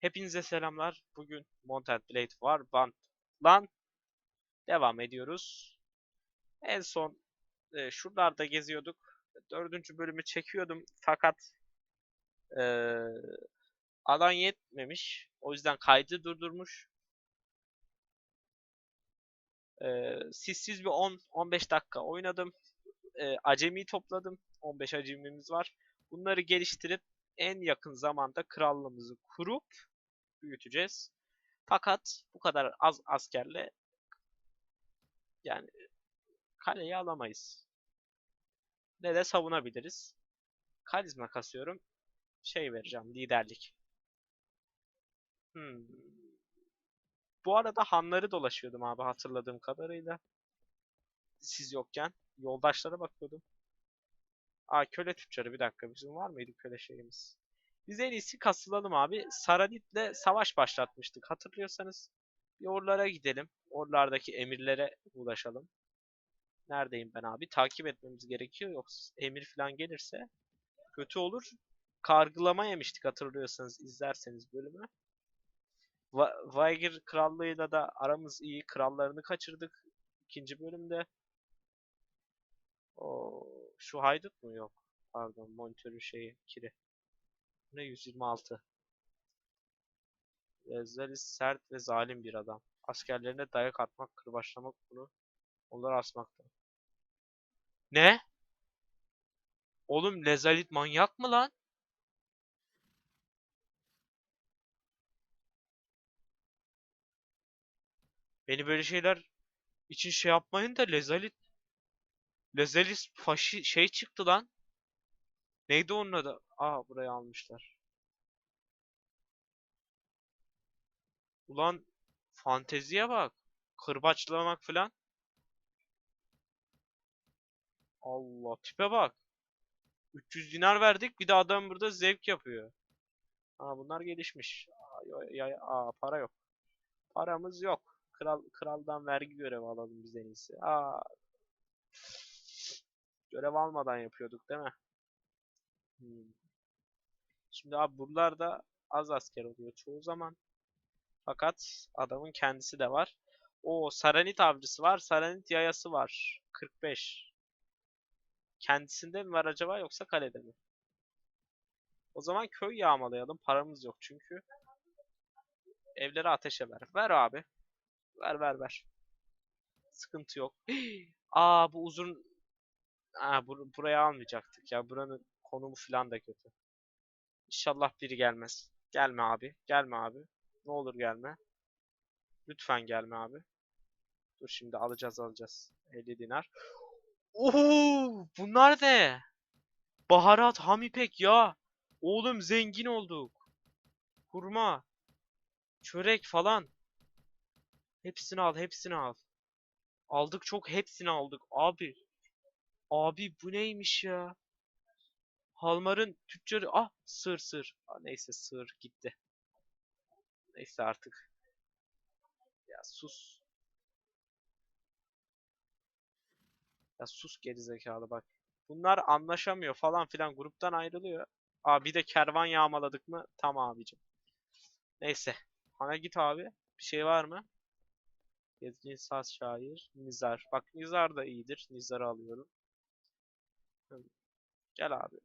Hepinize selamlar. Bugün Mounted Blade var. Band lan devam ediyoruz. En son e, şuralarda geziyorduk. Dördüncü bölümü çekiyordum fakat e, alan yetmemiş. O yüzden kaydı durdurmuş. E, sissiz bir 10-15 dakika oynadım. E, acemi topladım. 15 acemimiz var. Bunları geliştirip en yakın zamanda krallığımızı kurup büyüteceğiz. Fakat bu kadar az askerle yani kaleyi alamayız. Ne de savunabiliriz. Karizma kasıyorum. Şey vereceğim, liderlik. Hmm. Bu arada hanları dolaşıyordum abi hatırladığım kadarıyla. Siz yokken. Yoldaşlara bakıyordum. Aa köle tüccarı bir dakika bizim var mıydı köle şeyimiz? Biz en iyisi kasılalım abi. Saradit'le savaş başlatmıştık hatırlıyorsanız. Bir oralara gidelim. Oralardaki emirlere ulaşalım. Neredeyim ben abi? Takip etmemiz gerekiyor. Yoksa emir falan gelirse kötü olur. Kargılama yemiştik hatırlıyorsanız izlerseniz bölümü. Va Vaygir krallığıyla da aramız iyi. Krallarını kaçırdık ikinci bölümde. O şu haydut mu yok? Pardon monitörü şeyi kiri. Ne 126. Lezalis sert ve zalim bir adam. Askerlerine dayak atmak, kırbaçlamak bunu onları asmakta. Ne? Oğlum Lezalit manyak mı lan? Beni böyle şeyler için şey yapmayın da Lezalit Lezalis faşi şey çıktı lan. Neydi onun adı? Aa burayı almışlar. Ulan fanteziye bak. Kırbaçlamak falan. Allah tipe bak. 300 dinar verdik bir de adam burada zevk yapıyor. Aa bunlar gelişmiş. Aa, aa para yok. Paramız yok. Kral kraldan vergi görevi alalım biz en iyisi. Aa görev almadan yapıyorduk değil mi? Hmm. Şimdi abi buralarda az asker oluyor çoğu zaman. Fakat adamın kendisi de var. O Saranit avcısı var. Saranit yayası var. 45. Kendisinde mi var acaba yoksa kalede mi? O zaman köy yağmalayalım. Paramız yok çünkü. Evleri ateşe ver. Ver abi. Ver ver ver. Sıkıntı yok. Aa bu uzun... Aa, bur buraya almayacaktık ya. Buranın konumu falan da kötü. İnşallah biri gelmez. Gelme abi. Gelme abi. Ne olur gelme. Lütfen gelme abi. Dur şimdi alacağız alacağız. 50 dinar. Oo, bunlar ne? Baharat, ham ipek ya. Oğlum zengin olduk. Hurma, çörek falan. Hepsini al, hepsini al. Aldık çok hepsini aldık abi. Abi bu neymiş ya? Halmar'ın tüccarı. Ah sır sır. Aa, neyse sır gitti. Neyse artık. Ya sus. Ya sus gerizekalı bak. Bunlar anlaşamıyor falan filan gruptan ayrılıyor. Aa bir de kervan yağmaladık mı? Tamam abicim. Neyse. Bana git abi. Bir şey var mı? Gezgin saz şair. Nizar. Bak Nizar da iyidir. Nizar'ı alıyorum. Gel abi.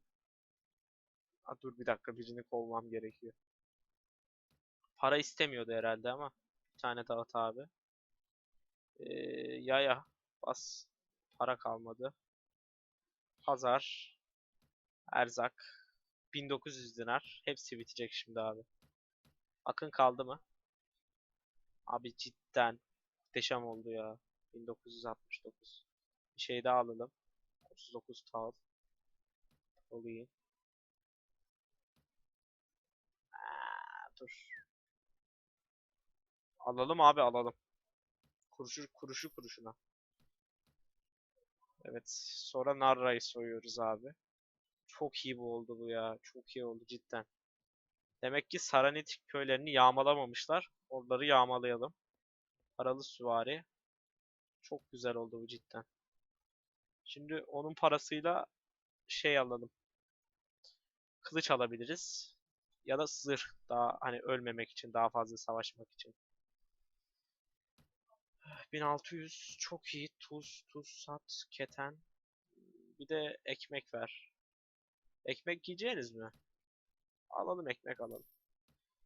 Aa, dur bir dakika birini kovmam gerekiyor. Para istemiyordu herhalde ama. Bir tane dağıt abi. Ee, yaya. Bas. Para kalmadı. Pazar. Erzak. 1900 dinar. Hepsi bitecek şimdi abi. Akın kaldı mı? Abi cidden muhteşem oldu ya. 1969. Bir şey daha alalım. 39 tal. Olayım. Dur. Alalım abi alalım. Kuruşu kuruşu kuruşuna. Evet. Sonra Narra'yı soyuyoruz abi. Çok iyi bu oldu bu ya. Çok iyi oldu cidden. Demek ki Saranit köylerini yağmalamamışlar. Oraları yağmalayalım. Paralı süvari. Çok güzel oldu bu cidden. Şimdi onun parasıyla şey alalım. Kılıç alabiliriz. Ya da zırh daha hani ölmemek için daha fazla savaşmak için. 1600 çok iyi. Tuz, tuz, sat, keten. Bir de ekmek ver. Ekmek yiyeceğiniz mi? Alalım ekmek alalım.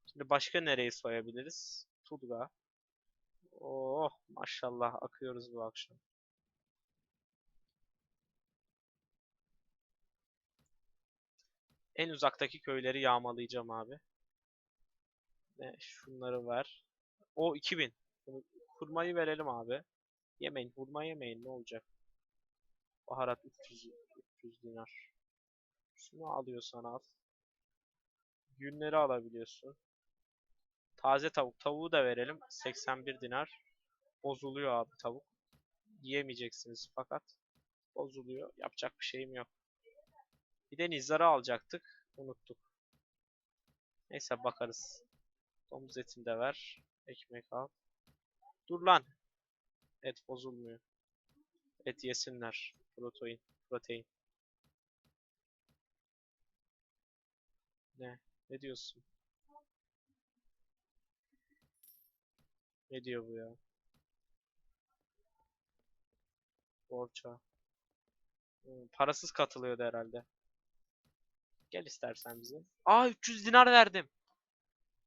Şimdi başka nereyi soyabiliriz? Tudga. Oh maşallah akıyoruz bu akşam. En uzaktaki köyleri yağmalayacağım abi. Ne şunları ver. O 2000. Bunu hurmayı verelim abi. Yemeyin, hurma yemeyin ne olacak? Baharat 300 300 dinar. Şunu alıyorsan al. Günleri alabiliyorsun. Taze tavuk. Tavuğu da verelim. 81 dinar. Bozuluyor abi tavuk. Yiyemeyeceksiniz fakat. Bozuluyor. Yapacak bir şeyim yok. Bir de nizara alacaktık. Unuttuk. Neyse bakarız. Domuz etini de ver. Ekmek al. Dur lan. Et bozulmuyor. Et yesinler. Protein. Protein. Ne? Ne diyorsun? Ne diyor bu ya? Borça. Hmm, parasız katılıyordu herhalde. Gel istersen bize. Aa 300 dinar verdim.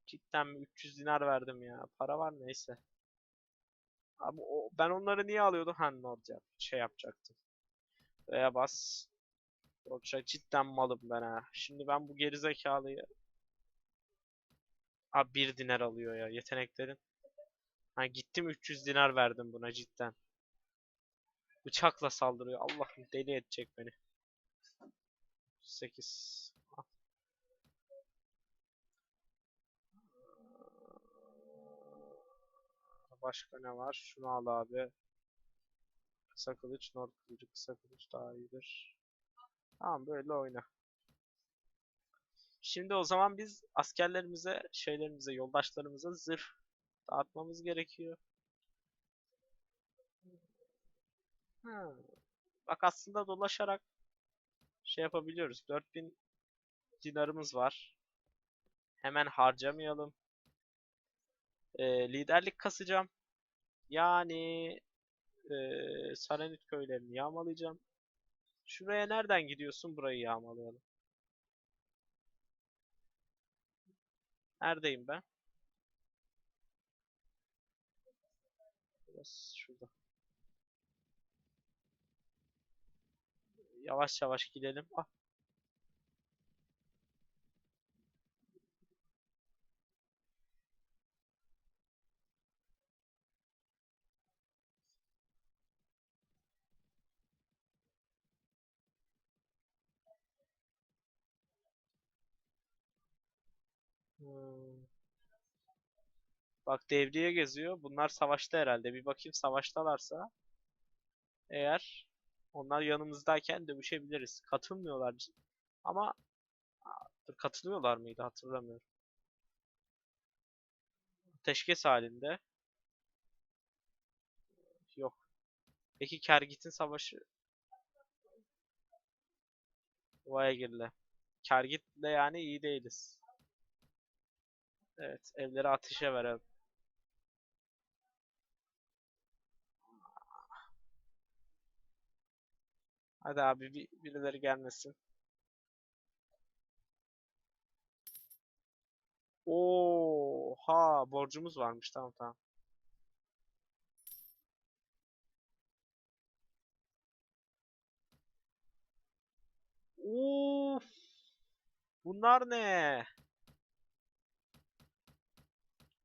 Cidden mi 300 dinar verdim ya. Para var neyse. Abi o, ben onları niye alıyordum? Ha ne olacak? Şey yapacaktım. Veya bas. Borça cidden malım ben ha. Şimdi ben bu gerizekalıyı Abi 1 dinar alıyor ya yeteneklerin. Ha gittim 300 dinar verdim buna cidden. Bıçakla saldırıyor. Allah'ım deli edecek beni. 8. Başka ne var? Şunu al abi. Kısa kılıç, nor kılıcı, kısa kılıç daha iyidir. Tamam böyle oyna. Şimdi o zaman biz askerlerimize, şeylerimize, yoldaşlarımıza zırh dağıtmamız gerekiyor. Ha. Bak aslında dolaşarak şey yapabiliyoruz. 4000 dinarımız var. Hemen harcamayalım. Ee, liderlik kasacağım. Yani ee, Saranit köylerini yağmalayacağım. Şuraya nereden gidiyorsun? Burayı yağmalayalım. Neredeyim ben? Biraz şurada. Yavaş yavaş gidelim. Ah. Hmm. Bak devriye geziyor. Bunlar savaşta herhalde. Bir bakayım savaştalarsa. Eğer onlar yanımızdayken dövüşebiliriz. Katılmıyorlar. Ama dur, katılıyorlar mıydı hatırlamıyorum. Ateşkes halinde. Yok. Peki Kergit'in savaşı Vay girle. Kergit'le yani iyi değiliz. Evet, evleri ateşe verelim. Hadi abi bir, birileri gelmesin. Oha borcumuz varmış tamam tamam. Uf. Bunlar ne?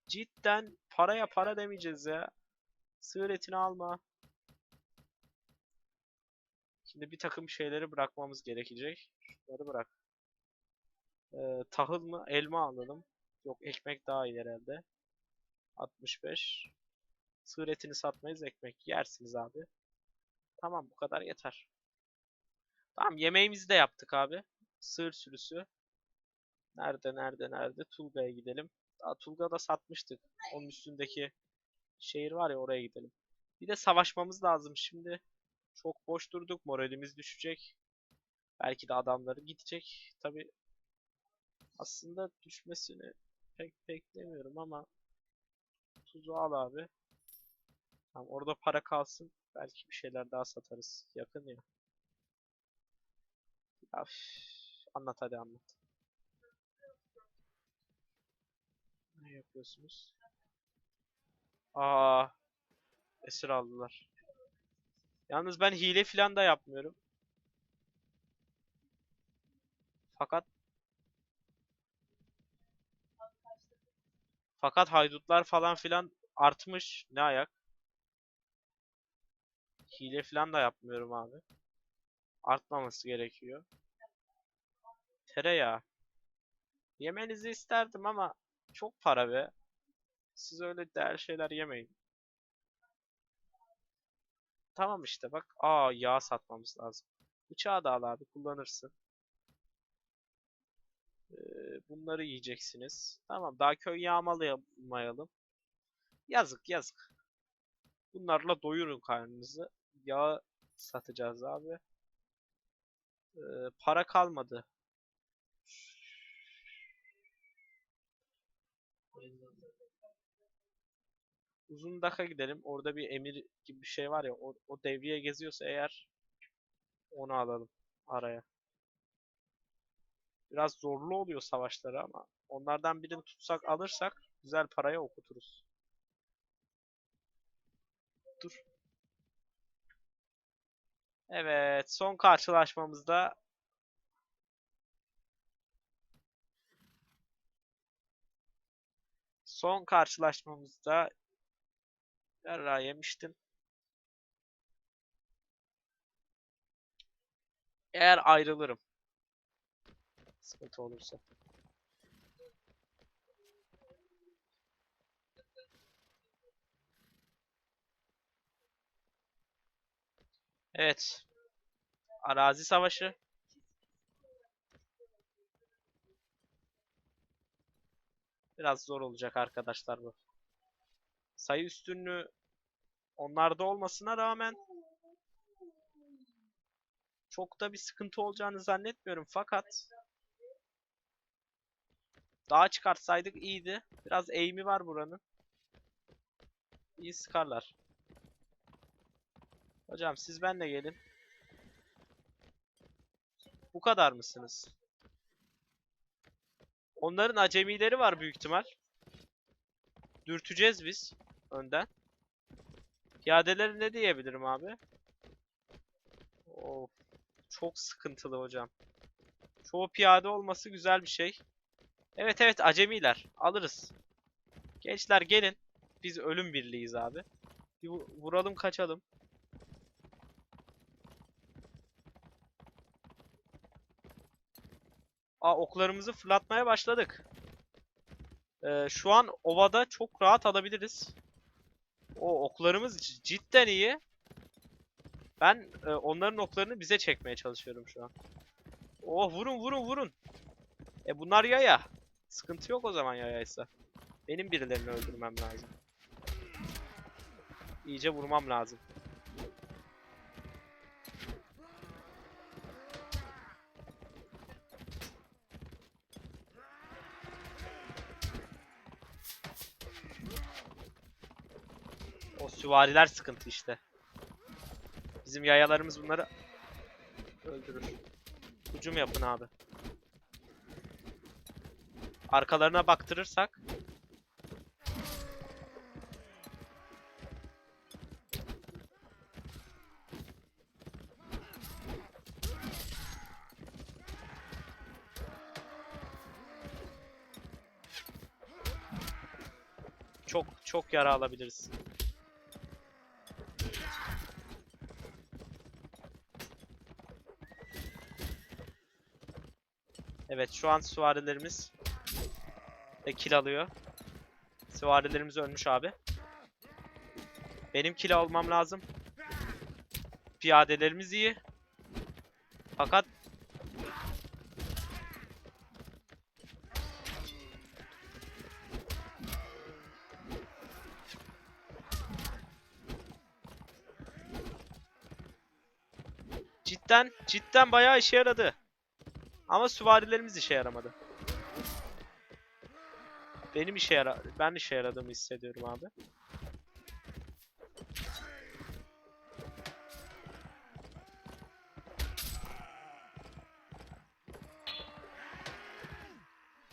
Cidden paraya para demeyeceğiz ya. Sığır etini alma. Şimdi bir takım şeyleri bırakmamız gerekecek. Şunları bırak. Ee, tahıl mı? Elma alalım. Yok ekmek daha iyi herhalde. 65. Sığır etini satmayız ekmek. Yersiniz abi. Tamam bu kadar yeter. Tamam yemeğimizi de yaptık abi. Sığır sürüsü. Nerede nerede nerede? Tulga'ya gidelim. Tulga'da satmıştık. Onun üstündeki şehir var ya oraya gidelim. Bir de savaşmamız lazım şimdi. Çok boş durduk. Moralimiz düşecek. Belki de adamları gidecek. Tabi Aslında düşmesini pek beklemiyorum ama tuzu al abi. Tamam orada para kalsın. Belki bir şeyler daha satarız. Yakın ya. Üf, anlat hadi anlat. Ne yapıyorsunuz? Aa, esir aldılar. Yalnız ben hile filan da yapmıyorum. Fakat fakat haydutlar falan filan artmış. Ne ayak? Hile filan da yapmıyorum abi. Artmaması gerekiyor. Tereyağı. Yemenizi isterdim ama çok para be. Siz öyle değerli şeyler yemeyin. Tamam işte bak. Aa yağ satmamız lazım. Bıçağı da al abi kullanırsın. Ee, bunları yiyeceksiniz. Tamam daha köy yağmalayamayalım. Yazık yazık. Bunlarla doyurun karnınızı. Yağ satacağız abi. Ee, para kalmadı. Uzun Dak'a gidelim. Orada bir emir gibi bir şey var ya. O, o devriye geziyorsa eğer onu alalım araya. Biraz zorlu oluyor savaşları ama onlardan birini tutsak alırsak güzel paraya okuturuz. Dur. Evet, son karşılaşmamızda son karşılaşmamızda Yarra yemiştim. Eğer ayrılırım. Sıkıntı olursa. Evet. Arazi savaşı. Biraz zor olacak arkadaşlar bu. Sayı üstünlüğü onlarda olmasına rağmen çok da bir sıkıntı olacağını zannetmiyorum fakat daha çıkartsaydık iyiydi. Biraz eğimi var buranın. İyi sıkarlar. Hocam siz benle gelin. Bu kadar mısınız? Onların acemileri var büyük ihtimal. Dürteceğiz biz önden. Piyadeleri ne diyebilirim abi? Of, çok sıkıntılı hocam. Çoğu piyade olması güzel bir şey. Evet evet acemiler. Alırız. Gençler gelin. Biz ölüm birliğiyiz abi. Bir vu- vuralım kaçalım. Aa oklarımızı fırlatmaya başladık. Ee, şu an ovada çok rahat alabiliriz. O oklarımız cidden iyi. Ben e, onların oklarını bize çekmeye çalışıyorum şu an. Oh vurun vurun vurun. E bunlar yaya. Sıkıntı yok o zaman yayaysa. Benim birilerini öldürmem lazım. İyice vurmam lazım. Süvariler sıkıntı işte. Bizim yayalarımız bunları öldürür. Hücum yapın abi. Arkalarına baktırırsak çok çok yara alabiliriz. Evet şu an süvarilerimiz e, kill alıyor. Süvarilerimiz ölmüş abi. Benim kill almam lazım. Piyadelerimiz iyi. Fakat cidden cidden bayağı işe yaradı. Ama süvarilerimiz işe yaramadı. Benim işe yara ben işe yaradığımı hissediyorum abi.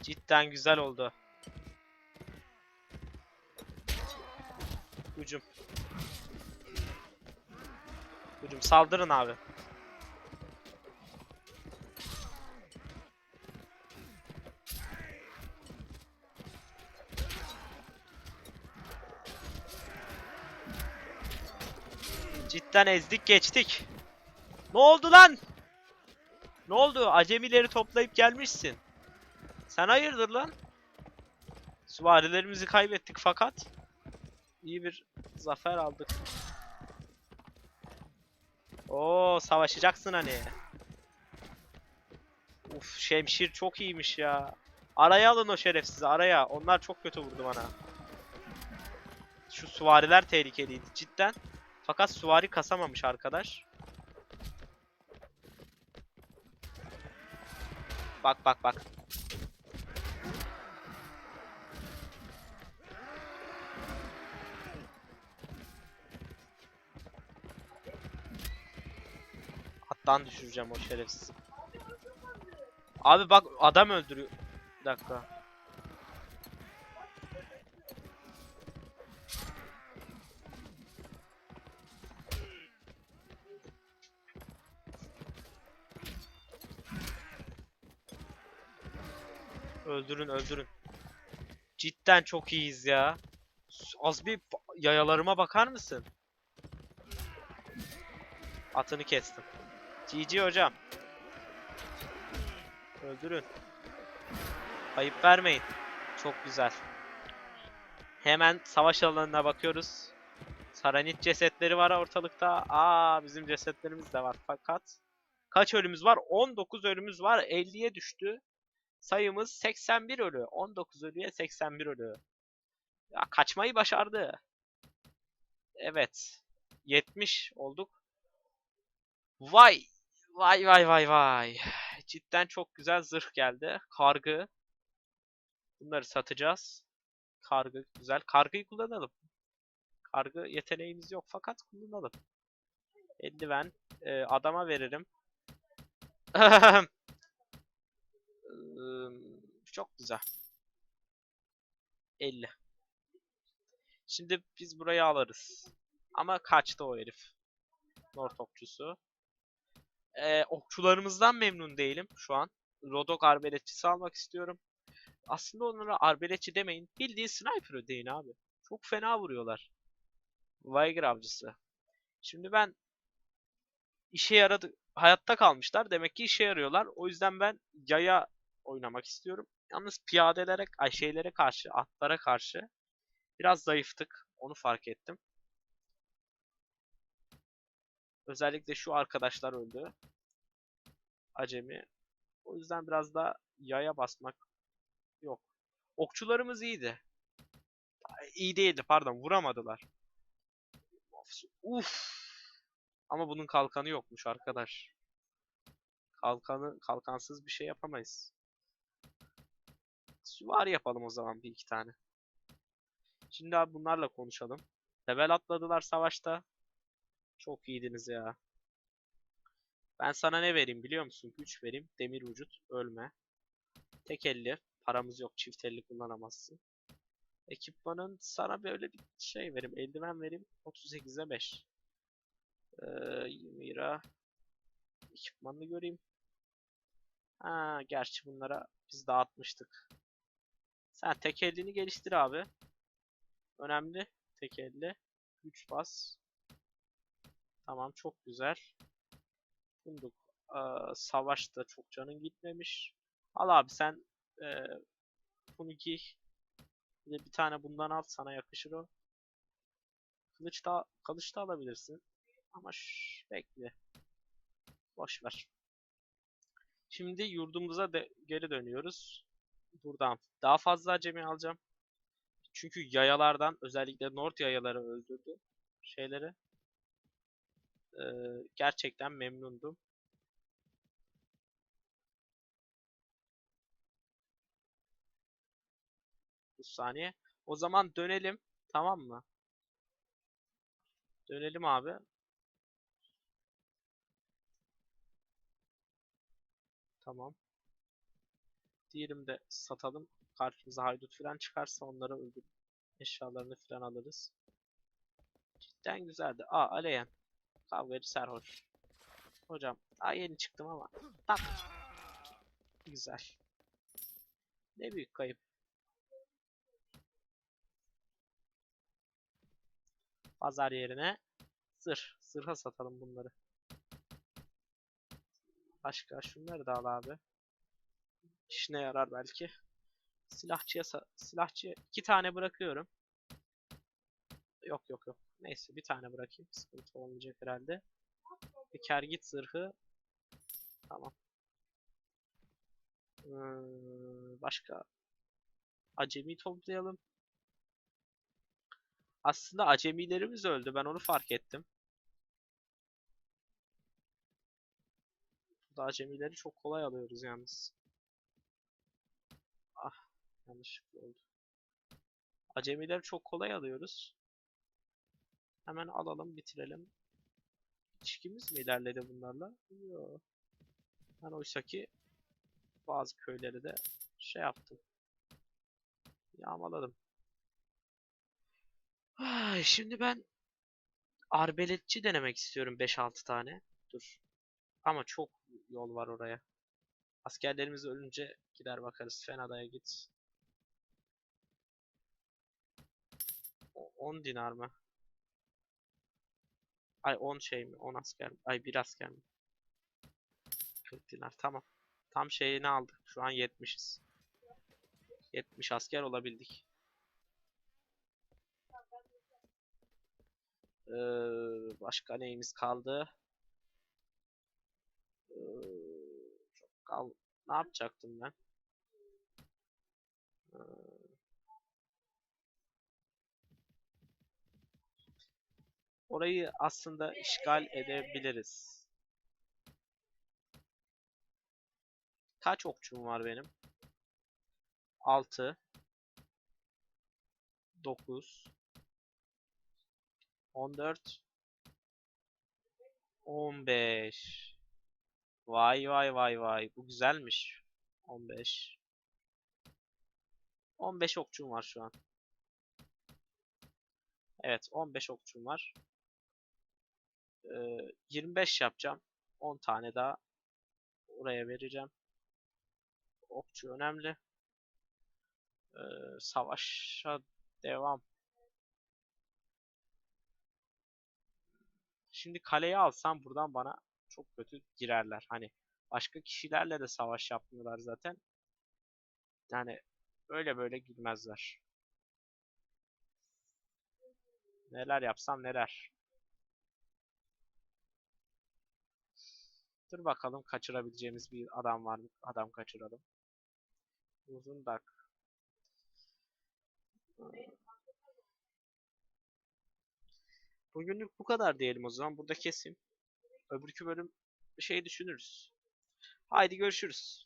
Cidden güzel oldu. Hücum. Hücum saldırın abi. Cidden ezdik geçtik. Ne oldu lan? Ne oldu? Acemileri toplayıp gelmişsin. Sen hayırdır lan? Süvarilerimizi kaybettik fakat iyi bir zafer aldık. Oo savaşacaksın hani. Uf şemşir çok iyiymiş ya. Araya alın o şerefsizi araya. Onlar çok kötü vurdu bana. Şu süvariler tehlikeliydi cidden. Fakat süvari kasamamış arkadaş. Bak bak bak. Attan düşüreceğim o şerefsizi. Abi bak adam öldürüyor. Bir dakika. Öldürün öldürün. Cidden çok iyiyiz ya. Az bir yayalarıma bakar mısın? Atını kestim. GG hocam. Öldürün. Ayıp vermeyin. Çok güzel. Hemen savaş alanına bakıyoruz. Saranit cesetleri var ortalıkta. Aa bizim cesetlerimiz de var fakat kaç ölümümüz var? 19 ölümümüz var. 50'ye düştü. Sayımız 81 ölü. 19 ölüye 81 ölü. Ya kaçmayı başardı. Evet. 70 olduk. Vay. Vay vay vay vay. Cidden çok güzel zırh geldi. Kargı. Bunları satacağız. Kargı güzel. Kargıyı kullanalım. Kargı yeteneğimiz yok fakat kullanalım. Eldiven. e, adama veririm. Çok güzel. 50. Şimdi biz burayı alırız. Ama kaçtı o herif. North okçusu. Ee, okçularımızdan memnun değilim şu an. Rodok arbeletçisi almak istiyorum. Aslında onlara arbeletçi demeyin. Bildiğin sniper ödeyin abi. Çok fena vuruyorlar. Viger avcısı. Şimdi ben işe yaradı. Hayatta kalmışlar. Demek ki işe yarıyorlar. O yüzden ben yaya oynamak istiyorum. Yalnız piyadelere, ay şeylere karşı, atlara karşı biraz zayıftık. Onu fark ettim. Özellikle şu arkadaşlar öldü. Acemi. O yüzden biraz da yaya basmak yok. Okçularımız iyiydi. İyi değildi pardon vuramadılar. Uf. Ama bunun kalkanı yokmuş arkadaş. Kalkanı kalkansız bir şey yapamayız. Süvari yapalım o zaman bir iki tane. Şimdi abi bunlarla konuşalım. Level atladılar savaşta. Çok iyiydiniz ya. Ben sana ne vereyim biliyor musun? Güç vereyim. Demir vücut. Ölme. Tek elli. Paramız yok. Çift elli kullanamazsın. Ekipmanın sana böyle bir şey vereyim. Eldiven vereyim. 38'e 5. Ee, 20 lira. Ekipmanını göreyim. Ha, gerçi bunlara biz dağıtmıştık. Sen tek elini geliştir abi. Önemli. Tek elle. Güç bas. Tamam çok güzel. Funduk. Aa, savaşta çok canın gitmemiş. Al abi sen e, bunu giy. Bir de bir tane bundan al sana yakışır o. Kılıç da kılıç da alabilirsin. Ama şş, bekle. Boş ver. Şimdi yurdumuza de geri dönüyoruz. Buradan daha fazla acemi alacağım. Çünkü yayalardan özellikle North yayaları öldürdü şeyleri. Ee, gerçekten memnundum. Bu saniye. O zaman dönelim. Tamam mı? Dönelim abi. Tamam. Diyelim de satalım. Karşımıza haydut falan çıkarsa onları öldür. Eşyalarını falan alırız. Cidden güzeldi. Aa Aleyen. Kavgacı sarhoş. Hocam daha yeni çıktım ama. Tak. Güzel. Ne büyük kayıp. Pazar yerine zırh. Zırha satalım bunları. Başka şunları da al abi. İşine yarar belki. Silahçıya silahçıya iki tane bırakıyorum. Yok yok yok. Neyse bir tane bırakayım. Sıkıntı olmayacak herhalde. Bir git zırhı. Tamam. Hmm, başka acemi toplayalım. Aslında acemilerimiz öldü. Ben onu fark ettim. Burada acemileri çok kolay alıyoruz yalnız. Yanlışlıkla oldu. Acemileri çok kolay alıyoruz. Hemen alalım, bitirelim. İlişkimiz mi ilerledi bunlarla? Yok. Ben oysa ki bazı köyleri de şey yaptım. Yağmaladım. Ay, şimdi ben arbeletçi denemek istiyorum 5-6 tane. Dur. Ama çok yol var oraya. Askerlerimiz ölünce gider bakarız. Fenada'ya git. 10 dinar mı? Ay 10 şey mi? 10 asker mi? Ay 1 asker mi? 40 dinar. Tamam. Tam şeyini aldık. Şu an 70'iz. 70 asker olabildik. Ee, başka neyimiz kaldı? Ee, çok kal. Ne yapacaktım ben? Orayı aslında işgal edebiliriz. Kaç okçum var benim? 6 9 14 15 Vay vay vay vay. Bu güzelmiş. 15 15 okçum var şu an. Evet 15 okçum var. Ee, 25 yapacağım. 10 tane daha oraya vereceğim. Okçu önemli. Ee, savaşa devam. Şimdi kaleyi alsam buradan bana çok kötü girerler. Hani başka kişilerle de savaş yapmıyorlar zaten. Yani öyle böyle girmezler. Neler yapsam neler. Dur bakalım kaçırabileceğimiz bir adam var mı? Adam kaçıralım. Uzun dak. Bugünlük bu kadar diyelim o zaman. Burada keseyim. Öbürkü bölüm şey düşünürüz. Haydi görüşürüz.